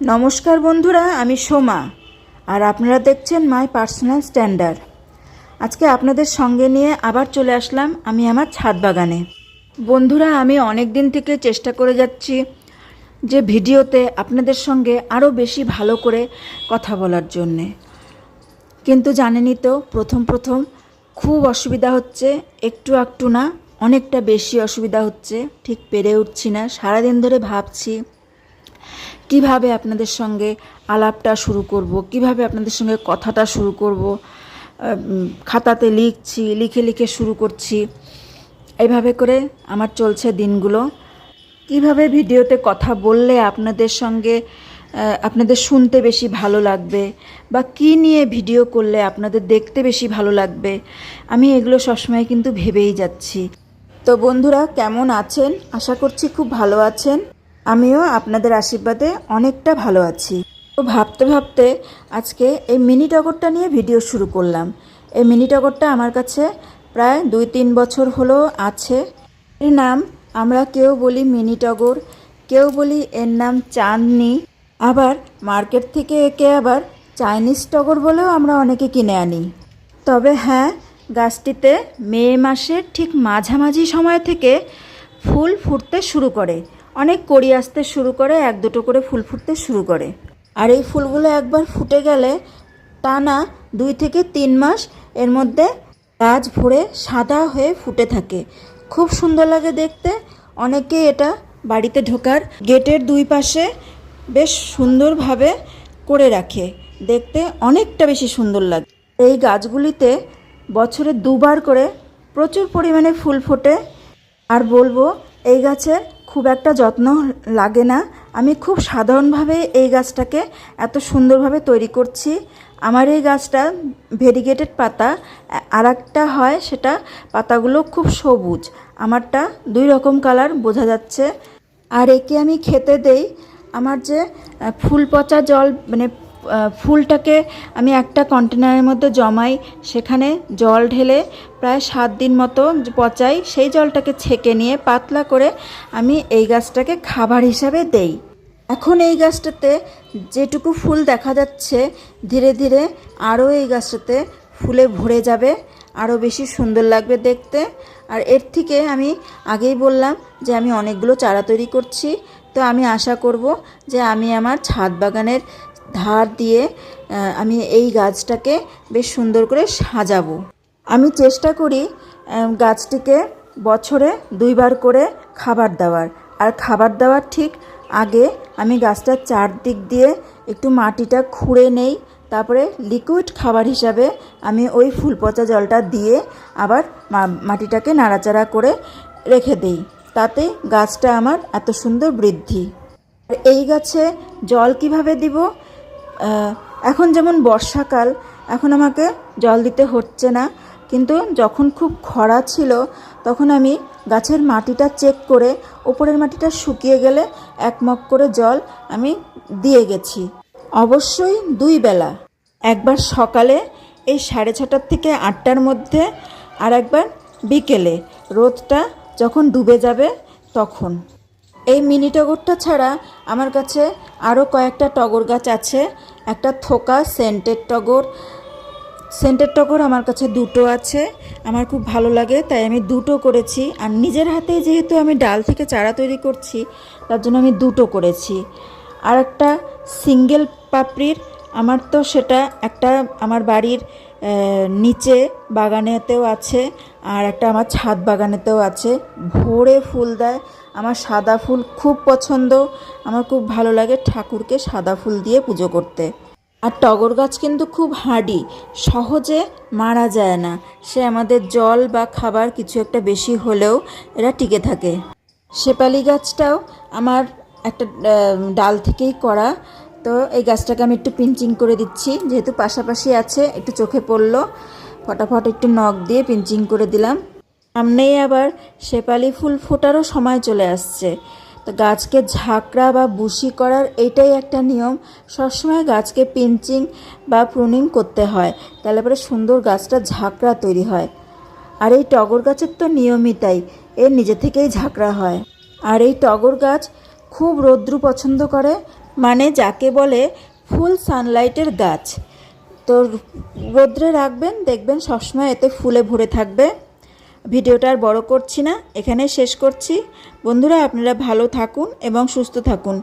নমস্কার বন্ধুরা, আমি সোমা, আর আপনারা দেখছেন মাই পার্সোনাল স্ট্যান্ডার্ড। আজকে আপনাদের সঙ্গে নিয়ে আবার চলে আসলাম আমি আমার ছাদ বাগানে। বন্ধুরা, আমি অনেক দিন থেকে চেষ্টা করে যাচ্ছি যে ভিডিওতে আপনাদের সঙ্গে আরও বেশি ভালো করে কথা বলার জন্যে। কিন্তু জানেনই তো, প্রথম প্রথম খুব অসুবিধা হচ্ছে, একটু একটু না, অনেকটা বেশি অসুবিধা হচ্ছে, ঠিক পেরে উঠছি না, সারাদিন ধরে ভাবছি কীভাবে আপনাদের সঙ্গে আলাপটা শুরু করব? কীভাবে আপনাদের সঙ্গে কথাটা শুরু করব? খাতাতে লিখছি, লিখে লিখে শুরু করছি। এইভাবে করে আমার চলছে দিনগুলো। কীভাবে ভিডিওতে কথা বললে আপনাদের সঙ্গে আপনাদের শুনতে বেশি ভালো লাগবে? বা কি নিয়ে ভিডিও করলে আপনাদের দেখতে বেশি ভালো লাগবে? আমি এগুলো সবসময় কিন্তু ভেবেই যাচ্ছি। তো বন্ধুরা, কেমন আছেন? আশা করছি খুব ভালো আছেন। আমিও আপনাদের আশীর্বাদে অনেকটা ভালো আছি। তো ভাবতে ভাবতে আজকে এই মিনি টগরটা নিয়ে ভিডিও শুরু করলাম। এই মিনি টগরটা আমার কাছে প্রায় দুই তিন বছর হলো আছে। এর নাম আমরা কেউ বলি মিনি টগর, কেউ বলি এর নাম চাঁদনি। আবার মার্কেট থেকে একে আবার চাইনিজ টগর বলেও আমরা অনেকে কিনে আনি। তবে হ্যাঁ গাছটিতে মে মাসের ঠিক মাঝামাঝি সময় থেকে ফুল ফুটতে শুরু করে। অনেক কড়ি আসতে শুরু করে, এক দুটো করে ফুল ফুটতে শুরু করে। আর এই ফুলগুলো একবার ফুটে গেলে টানা দুই থেকে তিন মাস এর মধ্যে গাছ ভরে সাদা হয়ে ফুটে থাকে। খুব সুন্দর লাগে দেখতে। অনেকে এটা বাড়িতে ঢোকার গেটের দুই পাশে বেশ সুন্দরভাবে করে রাখে। দেখতে অনেকটা বেশি সুন্দর লাগে। এই গাছগুলিতে বছরে দুবার করে প্রচুর পরিমাণে ফুল ফোটে। আর বলব, এই গাছের খুব একটা যত্ন লাগে না। আমি খুব সাধারণভাবে এই গাছটাকে এত সুন্দরভাবে তৈরি করছি। আমার এই গাছটা ভেরিগেটেড পাতা আর একটা হয় সেটা পাতাগুলো খুব সবুজ। আমারটা দুই রকম কালার বোঝা যাচ্ছে। আর একে আমি খেতে দেই। আমার যে ফুল পচা জল মানে ফুলটাকে আমি একটা কন্টেনারের মধ্যে জমাই, সেখানে জল ঢেলে প্রায় সাত দিন মতো পচাই, সেই জলটাকে ছেঁকে নিয়ে পাতলা করে আমি এই গাছটাকে খাবার হিসাবে দেই। এখন এই গাছটাতে যেটুকু ফুল দেখা যাচ্ছে, ধীরে ধীরে আরও এই গাছটাতে ফুলে ভরে যাবে, আরও বেশি সুন্দর লাগবে দেখতে। আর এর থেকে আমি আগেই বললাম যে আমি অনেকগুলো চারা তৈরি করছি, তো আমি আশা করব যে আমি আমার ছাদ বাগানের ধার দিয়ে আমি এই গাছটাকে বেশ সুন্দর করে সাজাবো। আমি চেষ্টা করি গাছটিকে বছরে দুইবার করে খাবার দেওয়ার। আর খাবার দেওয়ার ঠিক আগে আমি গাছটার চারদিক দিয়ে একটু মাটিটা খুঁড়ে নেই, তারপরে লিকুইড খাবার হিসাবে আমি ওই ফুল পচা জলটা দিয়ে আবার মাটিটাকে নাড়াচাড়া করে রেখে দিই। তাতে গাছটা আমার এত সুন্দর বৃদ্ধি। এই গাছে জল কীভাবে দিব? এখন যেমন বর্ষাকাল, এখন আমাকে জল দিতে হচ্ছে না, কিন্তু যখন খুব খরা ছিল, তখন আমি গাছের মাটিটা চেক করে ওপরের মাটিটা শুকিয়ে গেলে এক মগ করে জল আমি দিয়ে গেছি। অবশ্যই দুই বেলা। একবার সকালে এই সাড়ে ছটার থেকে আটটার মধ্যে আর একবার বিকেলে। রোদটা যখন ডুবে যাবে তখন। এই মিনি টগরটা ছাড়া আমার কাছে আরও কয়েকটা টগর গাছ আছে। একটা থোকা সেন্টেড টগর। সেন্টেড টগর আমার কাছে দুটো আছে। আমার খুব ভালো লাগে, তাই আমি দুটো করেছি। আর নিজের হাতে যেহেতু আমি ডাল থেকে চারা তৈরি করছি, তার জন্য আমি দুটো করেছি। আর একটা সিঙ্গেল পাপড়ির, আমার তো সেটা একটা আমার বাড়ির নিচে বাগানেতেও আছে, আর একটা আমার ছাদ বাগানেতেও আছে। ভোরে ফুল দেয় আমার সাদা ফুল খুব পছন্দ। আমার খুব ভালো লাগে ঠাকুরকে সাদা ফুল দিয়ে পুজো করতে। আর টগর গাছ কিন্তু খুব হাঁডি সহজে মারা যায় না। সে আমাদের জল বা খাবার কিছু একটা বেশি হলেও এরা টিকে থাকে। শেপালি গাছটাও আমার একটা ডাল থেকেই করা। তো এই গাছটাকে আমি একটু পিঞ্চিং করে দিচ্ছি। যেহেতু পাশাপাশি আছে, একটু চোখে পড়ল, ফটাফট একটু নখ দিয়ে পিঞ্চিং করে দিলাম। সামনেই আবার শেপালি ফুল ফোটারও সময় চলে আসছে। তো গাছকে ঝাঁকড়া বা বুশি করার এটাই একটা নিয়ম। সবসময় গাছকে পিঞ্চিং বা প্রুনিং করতে হয়, তাহলে পরে সুন্দর গাছটা ঝাঁকড়া তৈরি হয়। আর এই টগর গাছের তো নিয়মই তাই এর নিজে থেকেই ঝাঁকড়া হয়। আর এই টগর গাছ খুব রৌদ্র পছন্দ করে মানে যাকে বলে ফুল সানলাইটের গাছ। তো রৌদ্রে রাখবেন, দেখবেন সবসময় এতে ফুলে ভরে থাকবে। ভিডিওটা আর বড় করছি না এখানে শেষ করছি। বন্ধুরা, আপনারা ভালো থাকুন এবং সুস্থ থাকুন।